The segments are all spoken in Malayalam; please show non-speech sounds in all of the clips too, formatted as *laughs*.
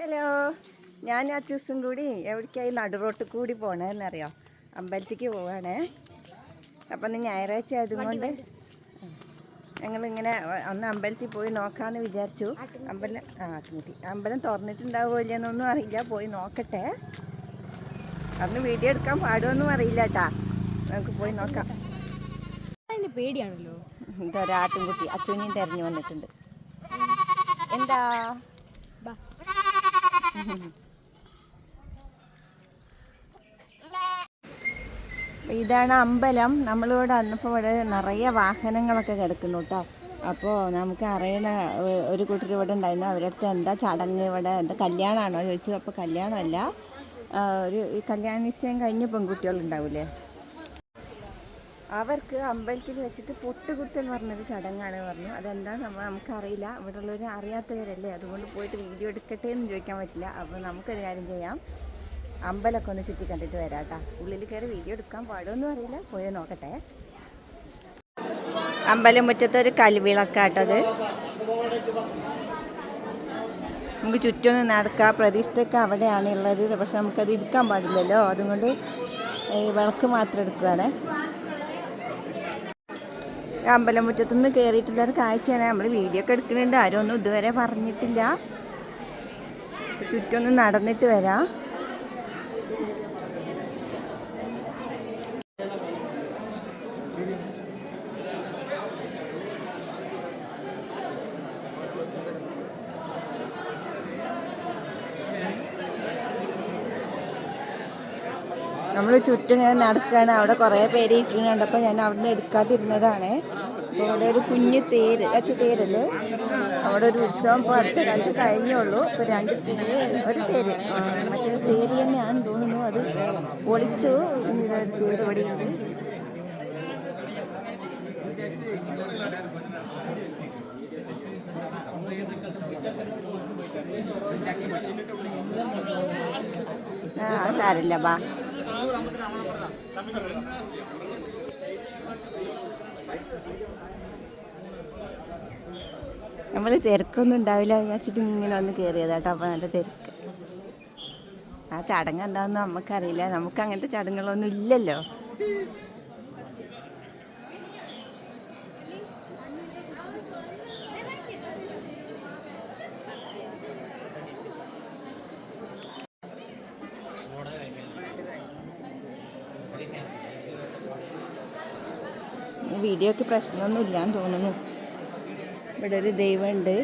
ഹലോ ഞാൻ ആ ദിവസം കൂടി എവിടേക്കായി നടുറോട്ട് കൂടി പോണേന്നറിയോ? അമ്പലത്തേക്ക് പോവാണേ. അപ്പം ഇന്ന് ഞായറാഴ്ച ആയതുകൊണ്ട് ഞങ്ങളിങ്ങനെ അന്ന് അമ്പലത്തിൽ പോയി നോക്കാമെന്ന് വിചാരിച്ചു. അമ്പലം ആ ആട്ടുമുട്ടി അമ്പലം തുറന്നിട്ടുണ്ടാവുമോ ഇല്ലെന്നൊന്നും അറിയില്ല. പോയി നോക്കട്ടെ. അന്ന് വീഡിയോ എടുക്കാൻ പാടുമെന്നും അറിയില്ല കേട്ടാ നമുക്ക് പോയി നോക്കാം. പേടിയാണല്ലോ. എന്താ ഒരു ആട്ടിൻകുട്ടി. അച്ഛനെയും തെരഞ്ഞു വന്നിട്ടുണ്ട്. എന്താ? ഇതാണ് അമ്പലം. നമ്മളിവിടെ വന്നപ്പോൾ ഇവിടെ നിറയെ വാഹനങ്ങളൊക്കെ കിടക്കുന്നു കേട്ടോ അപ്പോൾ നമുക്ക് അറിയണ ഒരു കൂട്ടർ ഇവിടെ ഉണ്ടായിരുന്നു. അവരുടെ അടുത്ത് എന്താ ചടങ്ങ് ഇവിടെ? എന്താ കല്യാണമാണോ ചോദിച്ചു. അപ്പോൾ കല്യാണമല്ല ഒരു കല്യാണ നിശ്ചയം കഴിഞ്ഞ് പെൺകുട്ടികളുണ്ടാവില്ലേ അവർക്ക് അമ്പലത്തിൽ വെച്ചിട്ട് പൊട്ടുകുത്തൽ പറഞ്ഞൊരു ചടങ്ങാണ് പറഞ്ഞു. അതെന്താ നമ്മൾ നമുക്കറിയില്ല. ഇവിടെ ഉള്ളവർ അറിയാത്തവരല്ലേ? അതുകൊണ്ട് പോയിട്ട് വീഡിയോ എടുക്കട്ടെ എന്ന് ചോദിക്കാൻ പറ്റില്ല. അപ്പോൾ നമുക്കൊരു കാര്യം ചെയ്യാം. അമ്പലമൊക്കെ ഒന്ന് ചുറ്റി കണ്ടിട്ട് വരാം കേട്ടോ ഉള്ളിൽ കയറി വീഡിയോ എടുക്കാൻ പാടുമെന്നും അറിയില്ല. പോയി നോക്കട്ടെ. അമ്പലം മുറ്റത്തൊരു കൽവിളക്കാട്ടത് നമുക്ക് ചുറ്റൊന്ന് നടക്കാം. പ്രതിഷ്ഠയൊക്കെ അവിടെയാണ് ഉള്ളത്. പക്ഷെ നമുക്കത് എടുക്കാൻ പാടില്ലല്ലോ. അതുകൊണ്ട് വിളക്ക് മാത്രം എടുക്കുകയാണേ അമ്പലം മുറ്റത്തുനിന്ന് കയറിയിട്ടുള്ള ഒരു കാഴ്ചയാണ്. നമ്മൾ വീഡിയോ ഒക്കെ എടുക്കുന്നുണ്ട്. ആരും ഒന്നും ഇതുവരെ പറഞ്ഞിട്ടില്ല. ചുറ്റൊന്ന് നടന്നിട്ട് വരാം. ചുറ്റും ഇങ്ങനെ നടക്കുകയാണ് അവിടെ കുറേ പേര് ഇരിക്കുന്നുണ്ട്. കണ്ടപ്പോൾ ഞാൻ അവിടെ നിന്ന് എടുക്കാതിരുന്നതാണ്. അപ്പോൾ അവിടെ ഒരു കുഞ്ഞ് തേര് അച്ചു തേരൽ അവിടെ ഒരു ഉത്സവം ഇപ്പോൾ അടുത്ത കാലത്ത് കഴിഞ്ഞുള്ളൂ. ഇപ്പോൾ രണ്ട് തേര് ഒരു തേര്. മറ്റേ തേര് തന്നെയാണെന്ന് തോന്നുന്നു. അത് ഇതാ ഒരു തേര് ഇവിടെ ഉണ്ട് ആ സാരില്ല ബാ. നമ്മൾ തിരക്കൊന്നും ഉണ്ടാവില്ല വിചാരിച്ചിട്ട് ഇങ്ങനെ വന്ന് കയറിയതാട്ടോ അപ്പം നല്ല തിരക്ക്. ആ ചടങ്ങ് എന്താണെന്ന് നമുക്കറിയില്ല. നമുക്ക് അങ്ങനത്തെ ചടങ്ങുകളൊന്നും ഇല്ലല്ലോ. വീഡിയോക്ക് പ്രശ്നമൊന്നും ഇല്ലാന്ന് തോന്നുന്നു. ഇവിടെ ഒരു ദൈവമുണ്ട്.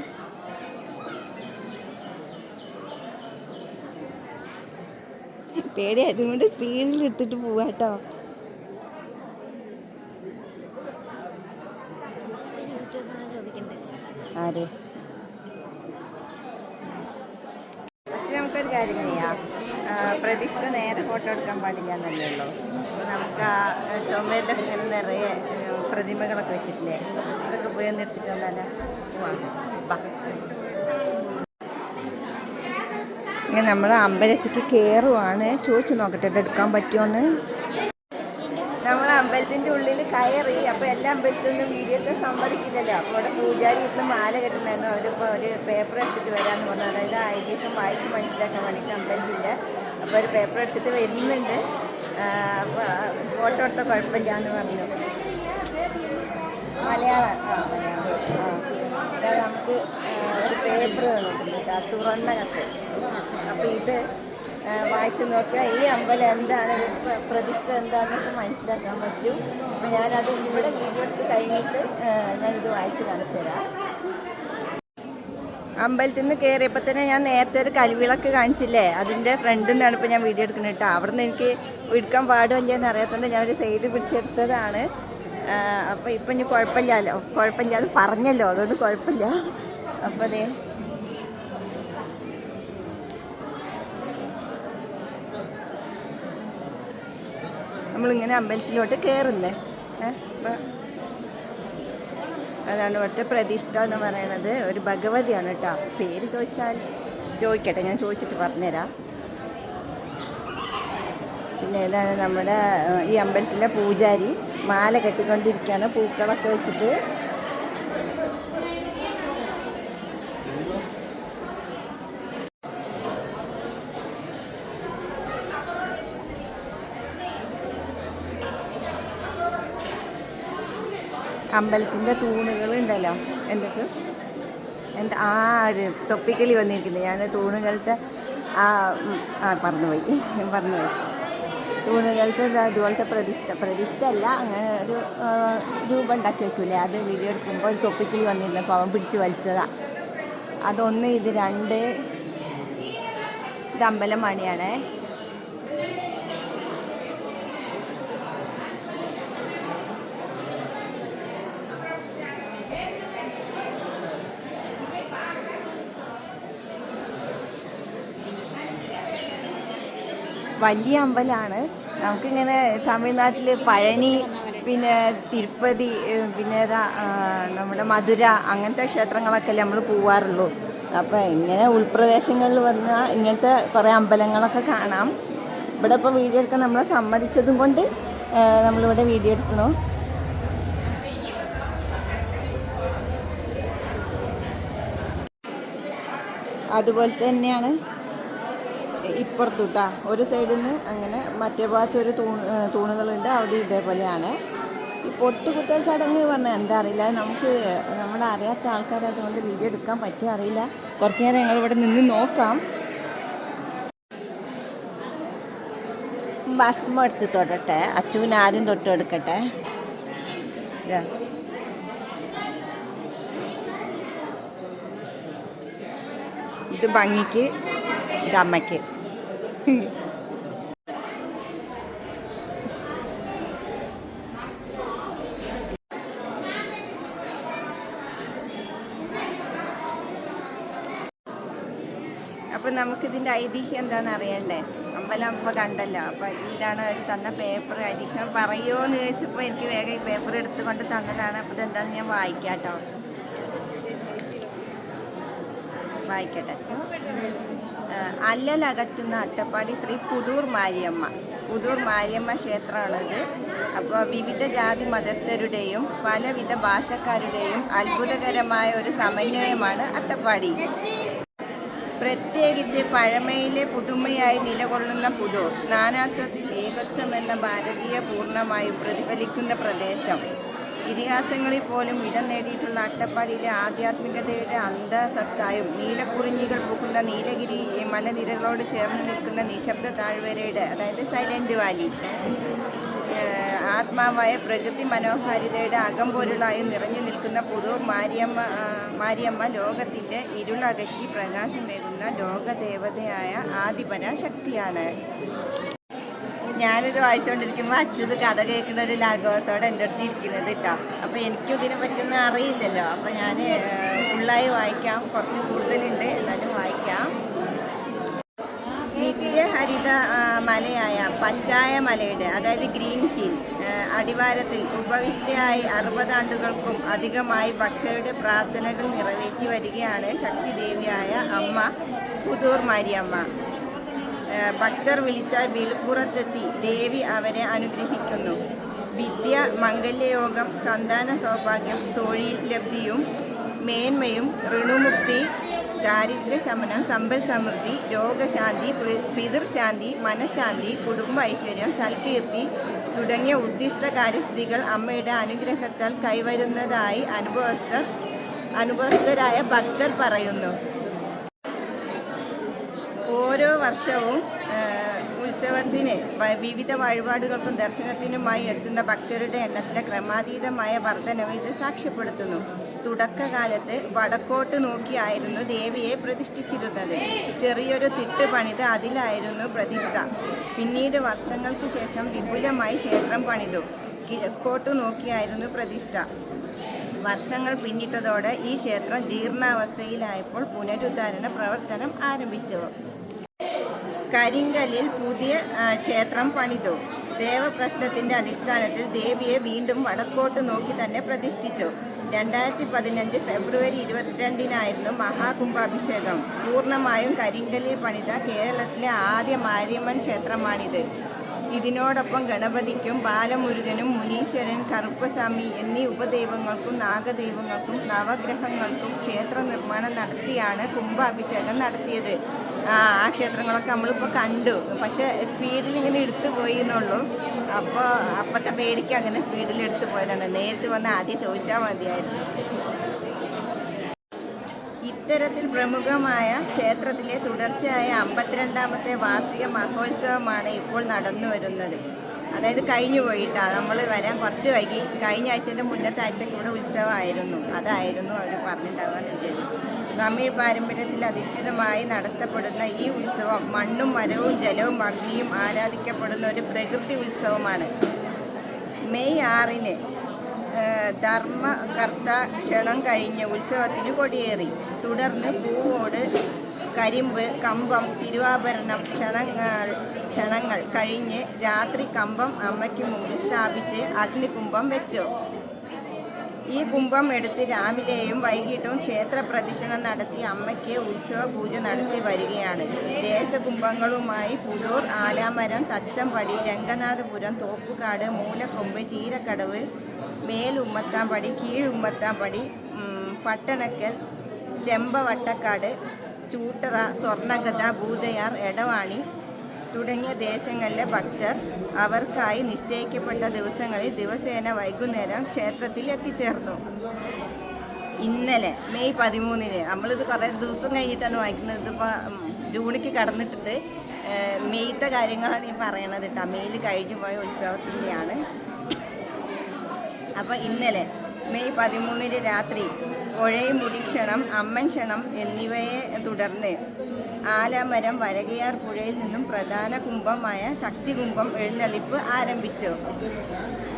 പേടിയായതുകൊണ്ട് സ്പീഡിൽ എടുത്തിട്ട് പോവാട്ടോ ആര്? നമുക്കൊരു കാര്യം ചെയ്യാം. പ്രതിഷ്ഠ നേരെ ഫോട്ടോ എടുക്കാൻ പാടില്ല എന്നല്ലേ ഉള്ളൂ? നമുക്ക് ആ ചുമയുടെ ഇങ്ങനെ നിറയെ പ്രതിമകളൊക്കെ വെച്ചിട്ടില്ലേ? അതൊക്കെ പോയി ഒന്ന് എടുത്തിട്ട് വന്നാലോ ഇങ്ങനെ നമ്മൾ അമ്പലത്തിക്ക് കയറുവാണ് ചോദിച്ചു നോക്കട്ടെ എടുക്കാൻ പറ്റുമോന്ന് നമ്മൾ അമ്പലത്തിന്റെ ഉള്ളിൽ കയറി അപ്പോൾ എല്ലാ അമ്പലത്തിൽ നിന്നും വീഡിയോ സമ്മതിക്കില്ലല്ലോ. അപ്പോൾ അവിടെ പൂജാരി ഇരുന്ന് മാല കെട്ടുണ്ടായിരുന്നു അവരിപ്പോൾ ഒരു പേപ്പർ എടുത്തിട്ട് വരാമെന്ന് പറഞ്ഞു. അതായത് ഐതിഹ്യം വായിച്ച് മനസ്സിലാക്കാൻ വേണ്ടിയിട്ട് അമ്പലത്തിന്റെ അപ്പോൾ ഒരു പേപ്പർ എടുത്തിട്ട് വരുന്നുണ്ട്. ഫോട്ടോ എടുത്ത കുഴപ്പമില്ല എന്ന് പറഞ്ഞു. മലയാളം ആ മലയാളം. നമുക്ക് ഒരു പേപ്പർ തന്നിട്ടുണ്ട് തുറന്ന കത്ത്. അപ്പോൾ ഇത് വായിച്ചു നോക്കിയാൽ ഈ അമ്പലം എന്താണ് പ്രതിഷ്ഠ എന്താണെന്നൊക്കെ മനസ്സിലാക്കാൻ പറ്റും. അപ്പം ഞാനത് ഇവിടെ വീഡിയോ എടുത്ത് കഴിഞ്ഞിട്ട് ഞാനിത് വായിച്ച് കാണിച്ചു തരാം അമ്പലത്തിൽ നിന്ന് കയറിയപ്പോൾ തന്നെ ഞാൻ നേരത്തെ ഒരു കൽവിളക്ക് കാണിച്ചില്ലേ? അതിന്റെ ഫ്രണ്ടിൽ നിന്നാണ് ഇപ്പോൾ ഞാൻ വീഡിയോ എടുക്കുന്നത് കേട്ടോ. അവിടെ നിന്ന് എനിക്ക് എടുക്കാൻ പാടില്ല എന്ന് അറിയാത്തതുകൊണ്ട് ഞാനൊരു സൈഡ് പിടിച്ചെടുത്തതാണ്. അപ്പോൾ ഇപ്പം ഇനി കുഴപ്പമില്ലല്ലോ കുഴപ്പമില്ലാതെ പറഞ്ഞല്ലോ. അതുകൊണ്ട് കുഴപ്പമില്ല. അപ്പോൾ അതെ നമ്മളിങ്ങനെ അമ്പലത്തിലോട്ട് കയറുന്നേ ഏഹ് അതാണ് ഇവിടുത്തെ പ്രതിഷ്ഠ എന്ന് പറയണത്. ഒരു ഭഗവതിയാണ് കേട്ടോ. പേര് ചോദിച്ചാൽ ചോദിക്കട്ടെ. ഞാൻ ചോദിച്ചിട്ട് പറഞ്ഞുതരാം. പിന്നെ ഏതാണ് നമ്മുടെ ഈ അമ്പലത്തിലെ പൂജാരി. മാല കെട്ടിക്കൊണ്ടിരിക്കുകയാണ്. പൂക്കളൊക്കെ വെച്ചിട്ട് അമ്പലത്തിന്റെ തൂണുകൾ ഉണ്ടല്ലോ എന്നിട്ട് എന്റെ ആ ഒരു തൊപ്പിക്കളി വന്നിരിക്കുന്നത് ഞാൻ തൂണുകളുടെ ആ ആ പറഞ്ഞുപോയി പറഞ്ഞുപോയി തൂണുകൾക്ക് അതുപോലത്തെ പ്രതിഷ്ഠ പ്രതിഷ്ഠ അല്ല അങ്ങനെ ഒരു രൂപം ഉണ്ടാക്കി വെക്കൂലേ? അത് വീഡിയോ എടുക്കുമ്പോൾ ഒരു തൊപ്പിക്കിളി വന്നിരുന്നപ്പോൾ അവൻ പിടിച്ച് വലിച്ചതാണ് അതൊന്ന് ഇത് രണ്ട് ഇത് അമ്പലം മണിയാണേ വലിയ അമ്പലമാണ് നമുക്കിങ്ങനെ തമിഴ്നാട്ടിൽ പഴനി പിന്നെ തിരുപ്പതി പിന്നെ നമ്മുടെ മധുര അങ്ങനത്തെ ക്ഷേത്രങ്ങളൊക്കെ നമ്മൾ പോവാറുള്ളൂ. അപ്പോൾ ഇങ്ങനെ ഉൾപ്രദേശങ്ങളിൽ വന്നാൽ ഇങ്ങനത്തെ കുറേ അമ്പലങ്ങളൊക്കെ കാണാം. ഇവിടെ ഇപ്പോൾ വീഡിയോ എടുക്കാൻ നമ്മളെ സമ്മതിച്ചതും കൊണ്ട് നമ്മളിവിടെ വീഡിയോ എടുക്കണു അതുപോലെ തന്നെയാണ് ഇപ്പുറത്തുട്ടാ. ഒരു സൈഡിൽ നിന്ന് അങ്ങനെ മറ്റേ ഭാഗത്ത് ഒരു തൂണ് തൂണുകളുണ്ട്. അവിടെ ഇതേപോലെയാണ്. ഈ പൊട്ടുകുത്തൽ ചടങ്ങ് പറഞ്ഞാൽ എന്താ അറിയില്ല. നമുക്ക് നമ്മുടെ അറിയാത്ത ആൾക്കാർ അതുകൊണ്ട് വീഡിയോ എടുക്കാൻ പറ്റുക അറിയില്ല. കുറച്ച് നേരം ഞങ്ങൾ ഇവിടെ നിന്ന് നോക്കാം. ഭസ്മം എടുത്ത് തൊടട്ടെ. അച്ചുവിന് ആദ്യം തൊട്ട് എടുക്കട്ടെ. ഇത് ഭംഗിക്ക് ഇത് അമ്മയ്ക്ക്. അപ്പം നമുക്കിതിന്റെ ഐതിഹ്യം എന്താണെന്ന് അറിയണ്ടേ? അമ്പലം അമ്മ കണ്ടല്ലോ. അപ്പം ഇതാണ് അവർ തന്ന പേപ്പർ ഐതിഹ്യം പറയുമോ എന്ന് എനിക്ക് വേഗം ഈ പേപ്പർ എടുത്തുകൊണ്ട് തന്നതാണ്. അപ്പോൾ ഇതെന്താണെന്ന് ഞാൻ വായിക്കാട്ടോ. വായിക്കട്ടെ. അച്ഛൻ അല്ലലകറ്റുന്ന അട്ടപ്പാടി ശ്രീ പുതൂർ മാരിയമ്മ. പുതൂർ മാരിയമ്മ ക്ഷേത്രമാണത്. അപ്പോൾ വിവിധ ജാതി മതസ്ഥരുടെയും പലവിധ ഭാഷക്കാരുടെയും അത്ഭുതകരമായ ഒരു സമന്വയമാണ് അട്ടപ്പാടി. പ്രത്യേകിച്ച് പഴമയിലെ പുതുമയായി നിലകൊള്ളുന്ന പുതൂർ നാനാത്വത്തിൽ ഏകത്വം എന്ന ഭാരതീയ പൂർണമായും പ്രതിഫലിക്കുന്ന പ്രദേശം. ഇതിഹാസങ്ങളിൽ പോലും ഇടം നേടിയിട്ടുള്ള അട്ടപ്പാടിയിലെ ആധ്യാത്മികതയുടെ അന്തസത്തായും നീലക്കുറിഞ്ഞികൾ പൂക്കുന്ന നീലഗിരി മലനിരകളോട് ചേർന്ന് നിൽക്കുന്ന നിശബ്ദ താഴ്വരയുടെ അതായത് സൈലന്റ് വാലി ആത്മാവായ പ്രകൃതി മനോഹാരിതയുടെ അകംപൊരുളായി നിറഞ്ഞു നിൽക്കുന്ന പുതൂർ മാരിയമ്മ മാരിയമ്മ ലോകത്തിന്റെ ഇരുളകറ്റി പ്രകാശമേകുന്ന ലോകദേവതയായ ആദിപന ശക്തിയാണ് ഞാനിത് വായിച്ചുകൊണ്ടിരിക്കുമ്പോൾ അച്യുത് കഥ കേൾക്കുന്ന ഒരു ലാഘവത്തോടെ എന്റെ അടുത്ത് ഇരിക്കുന്നത് കേട്ടോ. അപ്പോൾ എനിക്കും ഇതിനെ പറ്റിയൊന്നും അറിയില്ലല്ലോ. അപ്പോൾ ഞാൻ ഫുള്ളായി വായിക്കാം. കുറച്ച് കൂടുതലുണ്ട്. എന്നാലും വായിക്കാം. നിത്യഹരിത ഹരിത മലയായ പഞ്ചായ മലയുടെ അതായത് ഗ്രീൻ ഹിൽ അടിവാരത്തിൽ ഉപവിഷ്ടയായി അറുപതാണ്ടുകൾക്കും അധികമായി ഭക്തരുടെ പ്രാർത്ഥനകൾ നിറവേറ്റി വരികയാണ് ശക്തിദേവിയായ അമ്മ പുതൂർ മാരിയമ്മ. ഭക്തർ വിളിച്ചാൽ വിളിപ്പുറത്തെത്തി. ദേവി അവരെ അനുഗ്രഹിക്കുന്നു. വിദ്യ മംഗല്യയോഗം സന്താന സൗഭാഗ്യം തൊഴിൽ ലബ്ധിയും മേന്മയും ഋണുമുക്തി ദാരിദ്ര്യശമനം സമ്പൽ സമൃദ്ധി രോഗശാന്തി പിതൃശാന്തി മനഃശാന്തി കുടുംബ ഐശ്വര്യം സൽകീർത്തി തുടങ്ങിയ ഉദ്ദിഷ്ട കാര്യസ്ഥിതികൾ അമ്മയുടെ അനുഗ്രഹത്താൽ കൈവരുന്നതായി അനുഭവസ്ഥർ അനുഭവസ്ഥരായ ഭക്തർ പറയുന്നു. ഓരോ വർഷവും ഉത്സവത്തിന് വിവിധ വഴിപാടുകൾക്കും ദർശനത്തിനുമായി എത്തുന്ന ഭക്തരുടെ എണ്ണത്തിലെ ക്രമാതീതമായ വർധനവ് ഇത് സാക്ഷ്യപ്പെടുത്തുന്നു. തുടക്കകാലത്ത് വടക്കോട്ട് നോക്കിയായിരുന്നു ദേവിയെ പ്രതിഷ്ഠിച്ചിരുന്നത്. ചെറിയൊരു തിട്ട് പണിത് അതിലായിരുന്നു പ്രതിഷ്ഠ. പിന്നീട് വർഷങ്ങൾക്ക് ശേഷം വിപുലമായി ക്ഷേത്രം പണിതു. കിഴക്കോട്ട് നോക്കിയായിരുന്നു പ്രതിഷ്ഠ. വർഷങ്ങൾ പിന്നിട്ടതോടെ ഈ ക്ഷേത്രം ജീർണാവസ്ഥയിലായപ്പോൾ പുനരുദ്ധാരണ പ്രവർത്തനം ആരംഭിച്ചു. കരിങ്കലിൽ പുതിയ ക്ഷേത്രം പണിതു. ദേവപ്രശ്നത്തിന്റെ അടിസ്ഥാനത്തിൽ ദേവിയെ വീണ്ടും വടക്കോട്ട് നോക്കി തന്നെ പ്രതിഷ്ഠിച്ചു. രണ്ടായിരത്തി പതിനഞ്ച് ഫെബ്രുവരി ഇരുപത്തിരണ്ടിനായിരുന്നു മഹാകുംഭാഭിഷേകം. പൂർണമായും കരിങ്കലിൽ പണിത കേരളത്തിലെ ആദ്യ മാര്യമ്മൻ ക്ഷേത്രമാണിത്. ഇതിനോടൊപ്പം ഗണപതിക്കും ബാലമുരുകനും മുനീശ്വരൻ കറുപ്പസ്വാമി എന്നീ ഉപദൈവങ്ങൾക്കും നാഗദൈവങ്ങൾക്കും നവഗ്രഹങ്ങൾക്കും ക്ഷേത്ര നിർമ്മാണം നടത്തിയാണ് കുംഭാഭിഷേകം നടത്തിയത്. ആ ആ ക്ഷേത്രങ്ങളൊക്കെ നമ്മളിപ്പോൾ കണ്ടു. പക്ഷേ സ്പീഡിൽ ഇങ്ങനെ എടുത്തു പോയി എന്നുള്ളൂ അപ്പോൾ അപ്പത്തെ പേടിക്ക് അങ്ങനെ സ്പീഡിൽ എടുത്തു പോയതാണ്. നേരിട്ട് വന്ന് ആദ്യം ചോദിച്ചാൽ മതിയായിരുന്നു. ഇത്തരത്തിൽ പ്രമുഖമായ ക്ഷേത്രത്തിലെ തുടർച്ചയായ അമ്പത്തിരണ്ടാമത്തെ വാർഷിക മഹോത്സവമാണ് ഇപ്പോൾ നടന്നു വരുന്നത്. അതായത് കഴിഞ്ഞു പോയിട്ടാണ് നമ്മൾ വരാൻ കുറച്ച് വൈകി കഴിഞ്ഞ ആഴ്ചന്റെ മുന്നത്തെ ആഴ്ച കൂടെ ഉത്സവമായിരുന്നു. അതായിരുന്നു അവർ പറഞ്ഞിട്ടുണ്ടാവാൻ വിചാരിച്ചു തമിഴ് പാരമ്പര്യത്തിൽ അധിഷ്ഠിതമായി നടത്തപ്പെടുന്ന ഈ ഉത്സവം മണ്ണും മരവും ജലവും ഭംഗിയും ആരാധിക്കപ്പെടുന്ന ഒരു പ്രകൃതി ഉത്സവമാണ്. മെയ് ആറിന് ധർമ്മകർത്ത ക്ഷണം കഴിഞ്ഞ് ഉത്സവത്തിന് കൊടിയേറി. തുടർന്ന് പൂവോട് കരിമ്പ് കമ്പം തിരുവാഭരണം ക്ഷണങ്ങൾ ക്ഷണങ്ങൾ കഴിഞ്ഞ് രാത്രി കമ്പം അമ്മയ്ക്ക് മുമ്പിൽ സ്ഥാപിച്ച് അഗ്നികുംഭം വെച്ചു. ഈ കുംഭം എടുത്ത് രാവിലെയും വൈകിട്ടും ക്ഷേത്ര പ്രദക്ഷിണം നടത്തി അമ്മയ്ക്ക് ഉത്സവ പൂജ നടത്തി വരികയാണ്. ദേശകുംഭങ്ങളുമായി പുലൂർ ആലാമരം തച്ചമ്പടി രംഗനാഥപുരം തോപ്പുകാട് മൂലക്കൊമ്പ് ചീരക്കടവ് മേലുമ്മത്താമ്പടി കീഴുമ്മത്താമ്പടി പട്ടണക്കൽ ചെമ്പവട്ടക്കാട് ചൂട്ടറ സ്വർണഗത ഭൂതയാർ എടവാണി തുടങ്ങിയ ദേശങ്ങളിലെ ഭക്തർ അവർക്കായി നിശ്ചയിക്കപ്പെട്ട ദിവസങ്ങളിൽ ദിവസേന വൈകുന്നേരം ക്ഷേത്രത്തിൽ എത്തിച്ചേർന്നു. ഇന്നലെ മെയ് പതിമൂന്നിന് നമ്മളിത് കുറേ ദിവസം കഴിഞ്ഞിട്ടാണ് വായിക്കുന്നത്. ഇതിപ്പോൾ ജൂണിക്ക് കടന്നിട്ടുണ്ട് മെയ്ത്തെ കാര്യങ്ങളാണ് ഈ പറയണത് കേട്ടോ. മെയ്യിൽ കഴിഞ്ഞു പോയ ഉത്സവത്തിന്റെയാണ് അപ്പോൾ ഇന്നലെ മെയ് പതിമൂന്നിന് രാത്രി പുഴയുമുടി ക്ഷണം അമ്മൻ ക്ഷണം എന്നിവയെ തുടർന്ന് ആലമരം വരകയാർ പുഴയിൽ നിന്നും പ്രധാന കുംഭമായ ശക്തികുംഭം എഴുന്നള്ളിപ്പ് ആരംഭിച്ചു.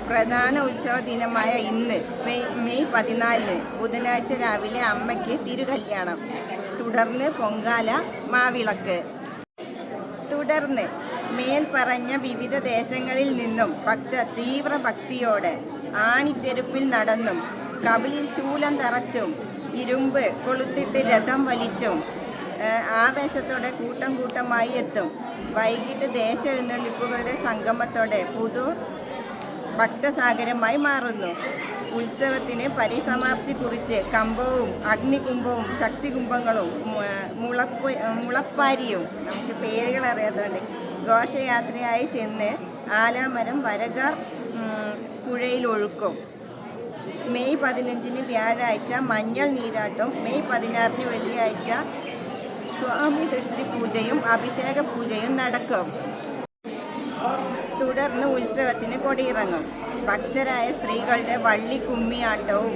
പ്രധാന ഉത്സവ ദിനമായ ഇന്ന് മെയ് മെയ് പതിനാലിന് ബുധനാഴ്ച രാവിലെ അമ്മയ്ക്ക് തിരുകല്യാണം. തുടർന്ന് പൊങ്കാല മാവിളക്ക്. തുടർന്ന് മേൽ പറഞ്ഞ വിവിധ ദേശങ്ങളിൽ നിന്നും ഭക്തർ തീവ്ര ഭക്തിയോടെ ആണിച്ചെരുപ്പിൽ നടന്നും കവിളിൽ ശൂലം തറച്ചും ഇരുമ്പ് കൊളുത്തിട്ട് രഥം വലിച്ചും ആവേശത്തോടെ കൂട്ടം കൂട്ടമായി എത്തും. വൈകിട്ട് ദേശ എഴുന്നള്ളിപ്പുകളുടെ സംഗമത്തോടെ പുതു ഭക്തസാഗരമായി മാറുന്നു. ഉത്സവത്തിന് പരിസമാപ്തി കുറിച്ച് കമ്പവും അഗ്നികുംഭവും ശക്തികുംഭങ്ങളും മുളപ്പ് മുളപ്പാരിയും നമുക്ക് പേരുകൾ അറിയാത്തതുകൊണ്ട് ഘോഷയാത്രയായി ചെന്ന് ആലാമരം വരകാർ പുഴയിലൊഴുക്കും. മെയ് പതിനഞ്ചിന് വ്യാഴാഴ്ച മഞ്ഞൾ നീരാട്ടും മെയ് പതിനാറിന് വെള്ളിയാഴ്ച സ്വാമി ദൃഷ്ടി പൂജയും അഭിഷേക പൂജയും നടക്കും. തുടർന്ന് ഉത്സവത്തിന് കൊടിയിറങ്ങും. ഭക്തരായ സ്ത്രീകളുടെ വള്ളി കുമ്മിയാട്ടവും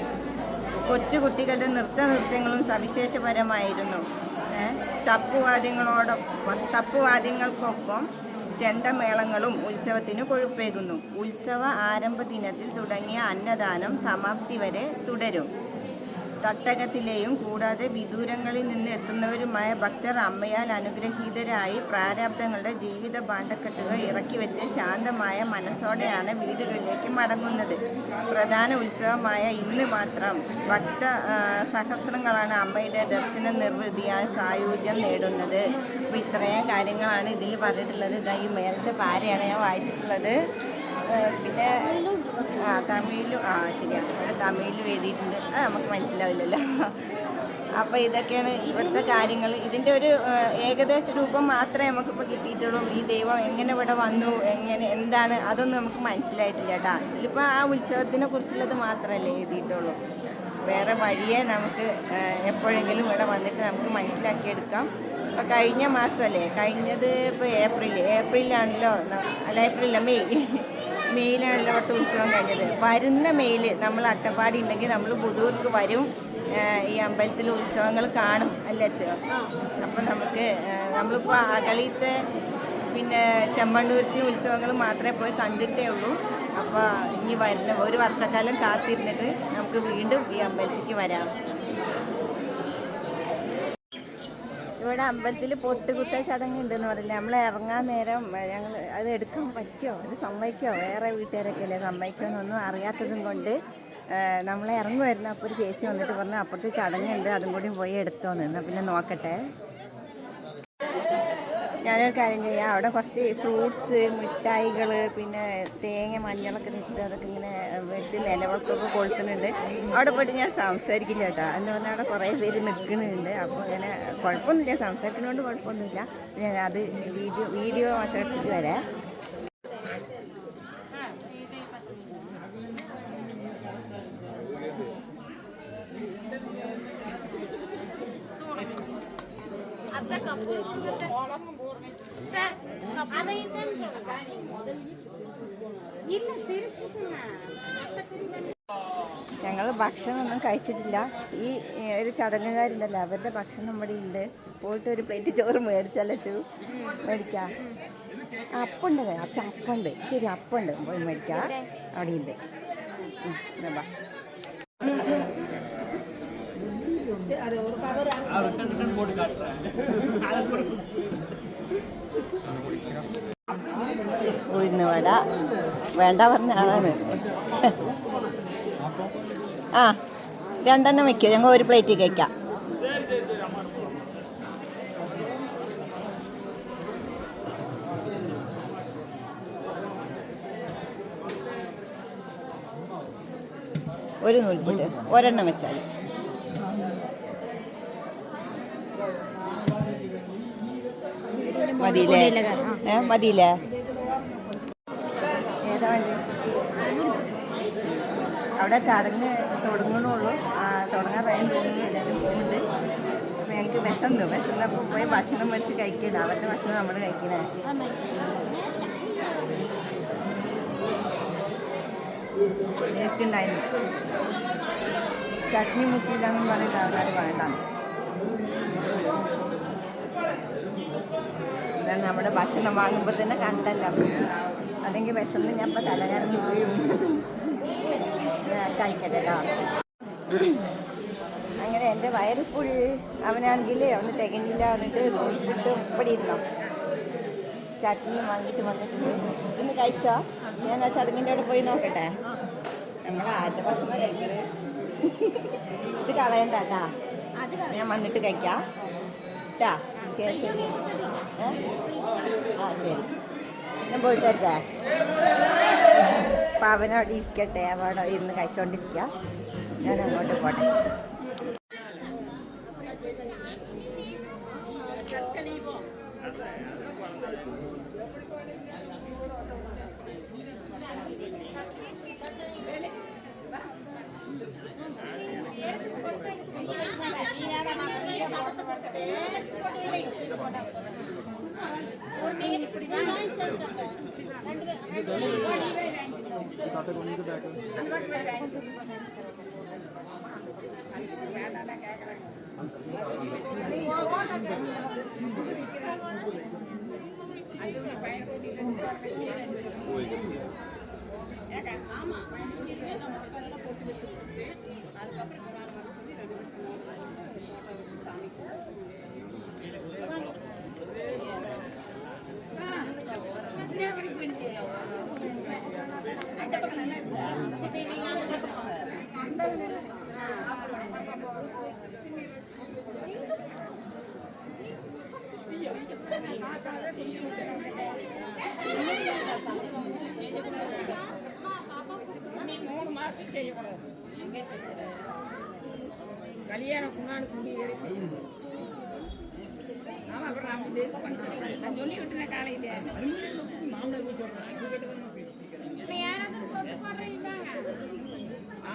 കൊച്ചുകുട്ടികളുടെ നൃത്ത നൃത്തങ്ങളും സവിശേഷപരമായിരുന്നു. തപ്പുവാദ്യങ്ങളോടൊപ്പം തപ്പുവാദ്യങ്ങൾക്കൊപ്പം ചെണ്ടമേളങ്ങളും ഉത്സവത്തിന് കൊഴുപ്പേകുന്നു. ഉത്സവ ആരംഭ ദിനത്തിൽ തുടങ്ങിയ അന്നദാനം സമാപ്തി വരെ തുടരും. തട്ടകത്തിലെയും കൂടാതെ വിദൂരങ്ങളിൽ നിന്ന് എത്തുന്നവരുമായ ഭക്തർ അമ്മയാൽ അനുഗ്രഹീതരായി പ്രാരാബ്ദങ്ങളുടെ ജീവിത ഭാണ്ഡക്കെട്ടുകൾ ഇറക്കി വെച്ച് ശാന്തമായ മനസ്സോടെയാണ് വീടുകളിലേക്ക് മടങ്ങുന്നത്. പ്രധാന ഉത്സവമായ ഇന്ന് മാത്രം ഭക്ത സഹസ്രങ്ങളാണ് അമ്മയുടെ ദർശന നിർവൃതിയാൽ സായുജ്യം നേടുന്നത്. അപ്പോൾ ഇത്രയും കാര്യങ്ങളാണ് ഇതിൽ പറഞ്ഞിട്ടുള്ളത്. ഇതാ ഈ മേലത്തെ പാരയാണ് ഞാൻ വായിച്ചിട്ടുള്ളത്. പിന്നെ ആ തമിഴിലും ആ ശരിയാണ് ഇവിടെ തമിഴിലും എഴുതിയിട്ടുണ്ട്. അത് നമുക്ക് മനസ്സിലാവില്ലല്ലോ. അപ്പോൾ ഇതൊക്കെയാണ് ഇവിടുത്തെ കാര്യങ്ങൾ ഇതിന്റെ ഒരു ഏകദേശ രൂപം മാത്രമേ നമുക്കിപ്പോൾ കിട്ടിയിട്ടുള്ളൂ. ഈ ദൈവം എങ്ങനെ ഇവിടെ വന്നു എങ്ങനെ എന്താണ് അതൊന്നും നമുക്ക് മനസ്സിലായിട്ടില്ല കേട്ടോ ഇതിലിപ്പോൾ ആ ഉത്സവത്തിനെ കുറിച്ചുള്ളത് മാത്രമല്ലേ എഴുതിയിട്ടുള്ളൂ. വേറെ വഴിയെ നമുക്ക് എപ്പോഴെങ്കിലും ഇവിടെ വന്നിട്ട് നമുക്ക് മനസ്സിലാക്കിയെടുക്കാം. ഇപ്പോൾ കഴിഞ്ഞ മാസമല്ലേ? കഴിഞ്ഞത് ഇപ്പോൾ ഏപ്രിൽ ഏപ്രിലാണല്ലോ. അല്ല ഏപ്രിലല്ല മെയ്. മെയിലാണല്ലോ വട്ട ഉത്സവം കഴിഞ്ഞത്. വരുന്ന മെയിൽ നമ്മൾ അട്ടപ്പാടി ഉണ്ടെങ്കിൽ നമ്മൾ പുതൂർക്ക് വരും ഈ അമ്പലത്തിൽ ഉത്സവങ്ങൾ കാണും അല്ലേ അച്ഛോ അപ്പം നമുക്ക് നമ്മളിപ്പോൾ അകളിത്തെ പിന്നെ ചെമ്മണ്ണൂരത്തെ ഉത്സവങ്ങൾ മാത്രമേ പോയി കണ്ടിട്ടേ ഉള്ളൂ. അപ്പോൾ ഇനി വരുന്ന ഒരു വർഷക്കാലം കാത്തിരുന്നിട്ട് നമുക്ക് വീണ്ടും ഈ അമ്പലത്തിലേക്ക് വരാം. ഇവിടെ അമ്പലത്തിൽ പൊട്ടുകുത്തൽ ചടങ്ങ് ഉണ്ടെന്ന് പറയില്ല നമ്മൾ ഇറങ്ങാൻ നേരം ഞങ്ങൾ അത് എടുക്കാൻ പറ്റുമോ? അത് സമ്മതിക്കോ വേറെ വീട്ടുകാരൊക്കെ അല്ലേ സമ്മതിക്കുമെന്നൊന്നും അറിയാത്തതും കൊണ്ട് നമ്മൾ ഇറങ്ങുമായിരുന്നു. അപ്പോൾ ഒരു ചേച്ചി വന്നിട്ട് പറഞ്ഞു അപ്പുറത്ത് ചടങ്ങുണ്ട് അതും കൂടി പോയി എടുത്തോന്ന്. എന്നാൽ പിന്നെ നോക്കട്ടെ. ഞാനൊരു കാര്യം ചെയ്യാം. അവിടെ കുറച്ച് ഫ്രൂട്ട്സ് മിഠായികൾ പിന്നെ തേങ്ങ മഞ്ഞളൊക്കെ വെച്ചിട്ട് അതൊക്കെ ഇങ്ങനെ വെച്ച് നിലവിളക്കൊക്കെ കൊളുത്തുന്നുണ്ട്. അവിടെ പോയിട്ട് ഞാൻ സംസാരിക്കില്ല കേട്ടോ. എന്ന് പറഞ്ഞാൽ അവിടെ കുറേ പേര് നിൽക്കുന്നുണ്ട്. അപ്പോൾ ഇങ്ങനെ കുഴപ്പമൊന്നുമില്ല. സംസാരിക്കുന്നതുകൊണ്ട് കുഴപ്പമൊന്നുമില്ല. ഞാൻ അത് വീഡിയോ വീഡിയോ മാത്രം എടുത്തിട്ട് വരാം. ഞങ്ങൾ ഭക്ഷണമൊന്നും കഴിച്ചിട്ടില്ല. ഈ ഒരു ചടങ്ങുകാരുണ്ടല്ലോ അവരുടെ ഭക്ഷണം ഇവിടെ ഉണ്ട് പോയിട്ട് ഒരു പ്ലേറ്റ് ചോറ് മേടിച്ചലച്ചു ചു? മേടിക്കാം. അപ്പുണ്ട് അച്ഛൻ അപ്പുണ്ട്. ശരി അപ്പുണ്ട്. പോയി മേടിക്കാം. അവിടെ ഉണ്ട് ബാ. *laughs* ഉഴുന്ന് വട വേണ്ട പറഞ്ഞ ആളാണ്. ആ രണ്ടെണ്ണം വയ്ക്കുക ഞങ്ങൾ ഒരു പ്ലേറ്റ് കഴിക്കാം. ഒരു നൂൽപ്പുട്ട് ഒരെണ്ണം വെച്ചാൽ. മതിയില്ലേ? ഏ മതിയില്ലേ? ഏതാ വേണ്ടി? അവിടെ ചടങ്ങ് തുടങ്ങണുള്ളൂ തുടങ്ങാൻ പറയാൻ തോന്നുന്നുണ്ട് അപ്പം വിശന്ന് ഞങ്ങൾക്ക് വിശന്നു. വിശന്നപ്പോൾ പോയി ഭക്ഷണം മേടിച്ച് കഴിക്കണം അവരുടെ ഭക്ഷണം നമ്മൾ കഴിക്കണേ. ടേസ്റ്റ് ഉണ്ടായിരുന്നു ചട്നി മുക്കിയില്ലെന്നും പറഞ്ഞിട്ട് ആൾക്കാർ വേണ്ട ഇതാണ് നമ്മുടെ ഭക്ഷണം വാങ്ങുമ്പോൾ തന്നെ കണ്ടല്ലോ. അല്ലെങ്കിൽ വിശന്ന് ഞാൻ ഇപ്പം തലകറങ്ങി പോയി. കഴിക്കട്ടെ കേട്ടോ അങ്ങനെ എന്റെ വയറ് ഫുൾ അവനാണെങ്കിൽ അവന് തികഞ്ഞില്ല എന്നിട്ട് ഫുഡ് ഇവിടെ ഇരുന്നോ? ചട്നിയും വാങ്ങിയിട്ട് വന്നിട്ടുണ്ട് ഇന്ന് കഴിച്ചോ? ഞാൻ ആ ചടങ്ങിന്റെ അവിടെ പോയി നോക്കട്ടെ. നമ്മൾ ആരുടെ ഭക്ഷണം കഴിക്കരുത് ഇത് കളയണ്ട കേട്ടാ. ഞാൻ വന്നിട്ട് കഴിക്കാം. കേട്ടാ. കേക്ക്? ആ ശരി. ഞാൻ പോയിട്ട് വരട്ടെ അപ്പം ഇരിക്കട്ടെ. അവിടെ ഇരുന്ന് കഴിച്ചുകൊണ്ടിരിക്കുക ഞാൻ അങ്ങോട്ട് പോട്ടെ. पे रोनी से बैठ ஆமா போட்டு வச்சிருக்கேன் மூணு மாசத்துக்கு செய்யக்கூடாது கல்யாணம் முன்னாடி குடி செய்யணும் அப்புறம் நான் சொல்லி விட்டுறேன் யாராவது போட்டு ஆ,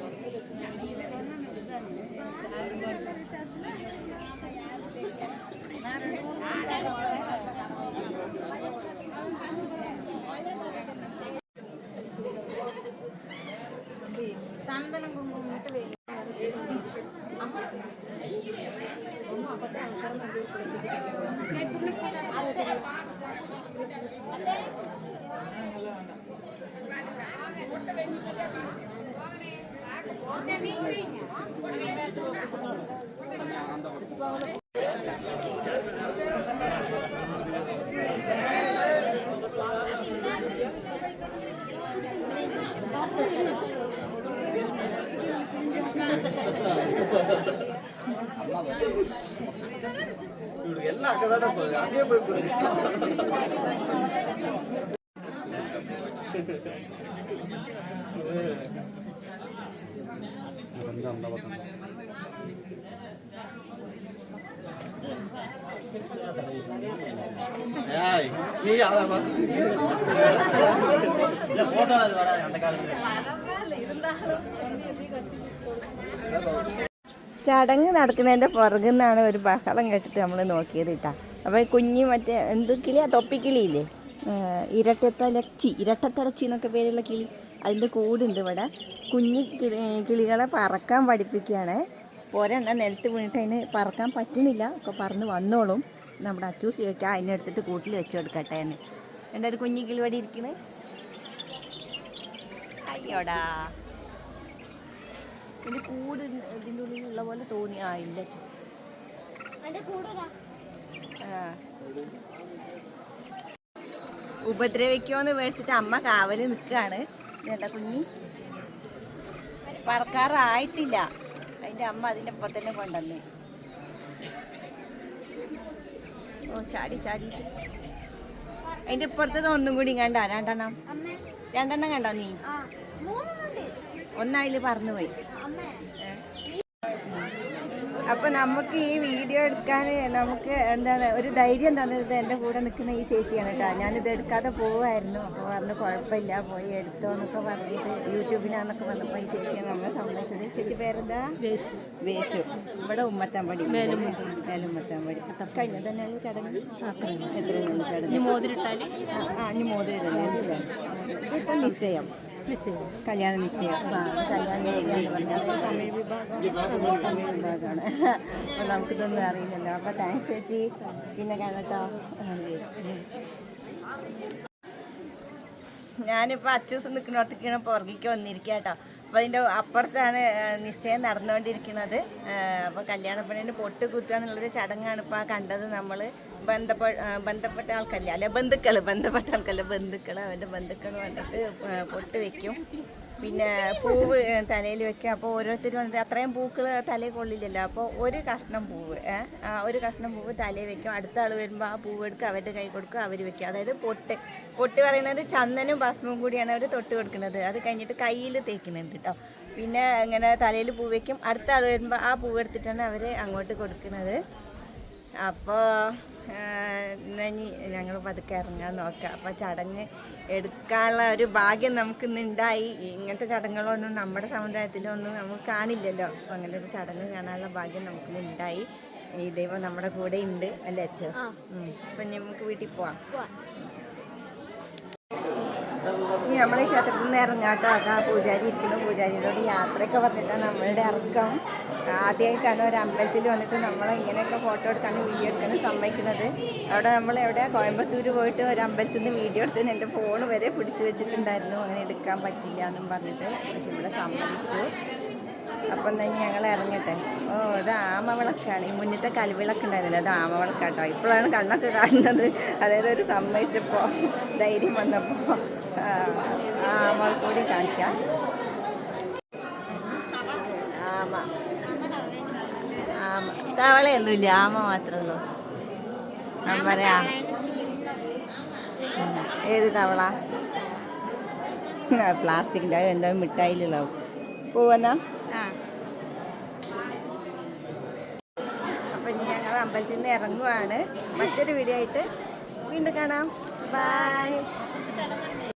சந்தனம் குங்குமம் மட்டும் வேணும் அவசரமா இவனுக்கு எல்லாம் அக்கதாடா போகுது அங்கே போய் போகுது বন্ধ আমরা ചടങ്ങ് നടക്കുന്നതിന്റെ പുറകുന്നാണ് ഒരു ബഹളം കേട്ടിട്ട് നമ്മൾ നോക്കിയത് കേട്ടാ. അപ്പോൾ കുഞ്ഞ് മറ്റേ എന്ത് കിളിയാ തൊപ്പിക്കിളിയില്ലേ ഇരട്ടത്തലച്ചി ഇരട്ടത്തലച്ചി എന്നൊക്കെ പേരുള്ള കിളി. അതിന്റെ കൂടുണ്ട് ഇവിടെ. കുഞ്ഞി കിളി കിളികളെ പറക്കാൻ പഠിപ്പിക്കുകയാണ്. ഒരെണ്ണം നിലത്ത് വീണിട്ട് അതിന് പറക്കാൻ പറ്റണില്ല. ഒക്കെ പറന്ന് വന്നോളും. നമ്മുടെ അച്ചൂസ് ചോദിക്കാം അതിനെ എടുത്തിട്ട് കൂട്ടിൽ വെച്ച് കൊടുക്കട്ടെ എന്ന്. എന്റെ ഒരു കുഞ്ഞി കിളി ഇവിടെ ഇരിക്കണേ. അയ്യോടാ. പിന്നെ കൂട് ഇതിന്റെ ഉള്ളിലുള്ള പോലെ തോന്നി. ആ ഇല്ല ഉപദ്രവിക്കോന്ന് മേടിച്ചിട്ട് അമ്മ കാവൽ നിൽക്കുകയാണ്. ചേട്ടാ കുഞ്ഞി? പറക്കാറായിട്ടില്ല. അതിന്റെ അമ്മ അതിന്റെ ഒപ്പം തന്നെ കൊണ്ടുവന്ന്. ഓ ചാടി ചാടി. അതിന്റെ ഇപ്പുറത്തത് ഒന്നും കൂടി കണ്ട? രണ്ടെണ്ണം. രണ്ടെണ്ണം കണ്ടോ നീ? ഒന്നായിൽ പറഞ്ഞു പോയി അപ്പൊ നമുക്ക് ഈ വീഡിയോ എടുക്കാൻ നമുക്ക് എന്താണ് ഒരു ധൈര്യം തന്നത് എന്റെ കൂടെ നിൽക്കുന്ന ഈ ചേച്ചിയാണ് കേട്ടോ. ഞാനിത് എടുക്കാതെ പോവായിരുന്നു. അപ്പോൾ പറഞ്ഞു കുഴപ്പമില്ല പോയി എടുത്തോ എന്നൊക്കെ പറഞ്ഞിട്ട് യൂട്യൂബിനാന്നൊക്കെ പറഞ്ഞപ്പോൾ ഈ ചേച്ചിയാണ് നമ്മളെ സമ്മതിച്ചത്. ചേച്ചി പേരെന്താ? വേശു ഇവിടെ ഉമ്മത്താമ്പടി മേലുമ്മത്താമ്പടി കഴിഞ്ഞ? തന്നെയാണ് ചടങ്ങ്? എത്രയാണ് ചടങ്ങ്? ആ, ഇനി മോതിരിടല്ലേ ഇതിപ്പോൾ നിശ്ചയം. കല്യാണ നിശ്ചയം കല്യാണ നിശ്ചയം എന്ന് പറഞ്ഞാൽ വിഭാഗമാണ്. അപ്പം നമുക്കിതൊന്നും അറിയില്ലല്ലോ. അപ്പം താങ്ക്സ് ചേച്ചി. പിന്നെ കാണട്ടോ ഞാനിപ്പോൾ അച്ചൂസ് നിൽക്കുന്നിടത്തേക്കാണ് പുറകിക്ക് വന്നിരിക്കുക കേട്ടോ. അപ്പോൾ അതിന്റെ അപ്പുറത്താണ് നിശ്ചയം നടന്നുകൊണ്ടിരിക്കുന്നത്. അപ്പോൾ കല്യാണപ്പണിന്റെ പൊട്ട് കുത്തുക എന്നുള്ളൊരു ചടങ്ങാണ് ഇപ്പോൾ കണ്ടത് നമ്മൾ ബന്ധപ്പെട്ട ബന്ധപ്പെട്ട ആൾക്കല്ല അല്ല ബന്ധുക്കൾ ബന്ധപ്പെട്ട ആൾക്കല്ല ബന്ധുക്കൾ അവന്റെ ബന്ധുക്കൾ വന്നിട്ട് പൊട്ട് വെക്കും. പിന്നെ പൂവ് തലയിൽ വെക്കും. അപ്പോൾ ഓരോരുത്തരും വന്നിട്ട് അത്രയും പൂക്കൾ തലയിൽ കൊള്ളില്ലല്ലോ. അപ്പോൾ ഒരു കഷ്ണം പൂവ് ഒരു കഷ്ണം പൂവ് തലയിൽ വെക്കും. അടുത്ത ആൾ വരുമ്പോൾ ആ പൂവ് എടുക്കുക അവരുടെ കൈ കൊടുക്കുക അവർ വെക്കും. അതായത് പൊട്ട്. പൊട്ട് പറയുന്നത് ചന്ദനും ഭസ്മവും കൂടിയാണ് അവർ തൊട്ട് കൊടുക്കുന്നത്. അത് കഴിഞ്ഞിട്ട് കയ്യിൽ തേക്കുന്നുണ്ട് കേട്ടോ പിന്നെ ഇങ്ങനെ തലയിൽ പൂ വെക്കും. അടുത്ത ആൾ വരുമ്പോൾ ആ പൂവ് എടുത്തിട്ടാണ് അവർ അങ്ങോട്ട് കൊടുക്കുന്നത്. അപ്പോൾ ഇനി ഞങ്ങൾ പതുക്കെ ഇറങ്ങാൻ നോക്കാം. അപ്പോൾ ചടങ്ങ് എടുക്കാനുള്ള ഒരു ഭാഗ്യം നമുക്ക് ഇന്നുണ്ടായി ഇങ്ങനത്തെ ചടങ്ങുകളൊന്നും നമ്മുടെ സമുദായത്തിലൊന്നും നമുക്ക് കാണില്ലല്ലോ. അപ്പോൾ അങ്ങനെ ഒരു ചടങ്ങ് കാണാനുള്ള ഭാഗ്യം നമുക്ക് ഉണ്ടായി. ഈ ദൈവം നമ്മുടെ കൂടെ ഉണ്ട് അല്ലേ അച്ഛൻ അപ്പം നമുക്ക് വീട്ടിൽ പോവാം. ഇനി നമ്മൾ ക്ഷേത്രത്തിൽ നിന്ന് ഇറങ്ങാട്ടോ അതാ പൂജാരി ഇരിക്കുന്നു. പൂജാരിയോട് യാത്രയൊക്കെ പറഞ്ഞിട്ടാണ് നമ്മളുടെ ഇറക്കം. ആദ്യമായിട്ടാണ് ഒരു അമ്പലത്തിൽ വന്നിട്ട് നമ്മൾ ഇങ്ങനെയൊക്കെ ഫോട്ടോ എടുക്കാനും വീഡിയോ എടുക്കാനും സമ്മതിക്കുന്നത്. അവിടെ നമ്മൾ എവിടെ കോയമ്പത്തൂർ പോയിട്ട് ഒരു അമ്പലത്തിൽ നിന്ന് വീഡിയോ എടുത്തതിന് എന്റെ ഫോൺ വരെ പിടിച്ചു വെച്ചിട്ടുണ്ടായിരുന്നു. അങ്ങനെ എടുക്കാൻ പറ്റില്ല എന്നും പറഞ്ഞിട്ട്. പക്ഷെ ഇവിടെ സമ്മതിച്ചു. അപ്പം തന്നെ ഞങ്ങൾ ഇറങ്ങട്ടെ. ഓ ഇത് ആമവിളക്കാണ്. ഈ മുന്നത്തെ കൽവിളക്ക് ഉണ്ടായിരുന്നില്ല. അത് ആമവിളക്കാട്ടോ. ഇപ്പോഴാണ് കണ്ണൊക്കെ കാണുന്നത്. അതായത് ഒരു സമ്മതിച്ചപ്പോൾ ധൈര്യം വന്നപ്പോൾ ആ ആമ കൂടി കാണിക്കാം. ആമ ആമ. തവളയൊന്നുമില്ല ആമ മാത്രമേ ഉള്ളൂ പറയാ. ഏത് തവള? പ്ലാസ്റ്റിക്കിന്റെ എന്തോ മിഠായിലുള്ളാവും പോവന്നാ അപ്പം ഇനി ഞങ്ങൾ അമ്പലത്തിൽ നിന്ന് ഇറങ്ങുവാണ്. മറ്റൊരു വീഡിയോ ആയിട്ട് വീണ്ടും കാണാം. ബൈ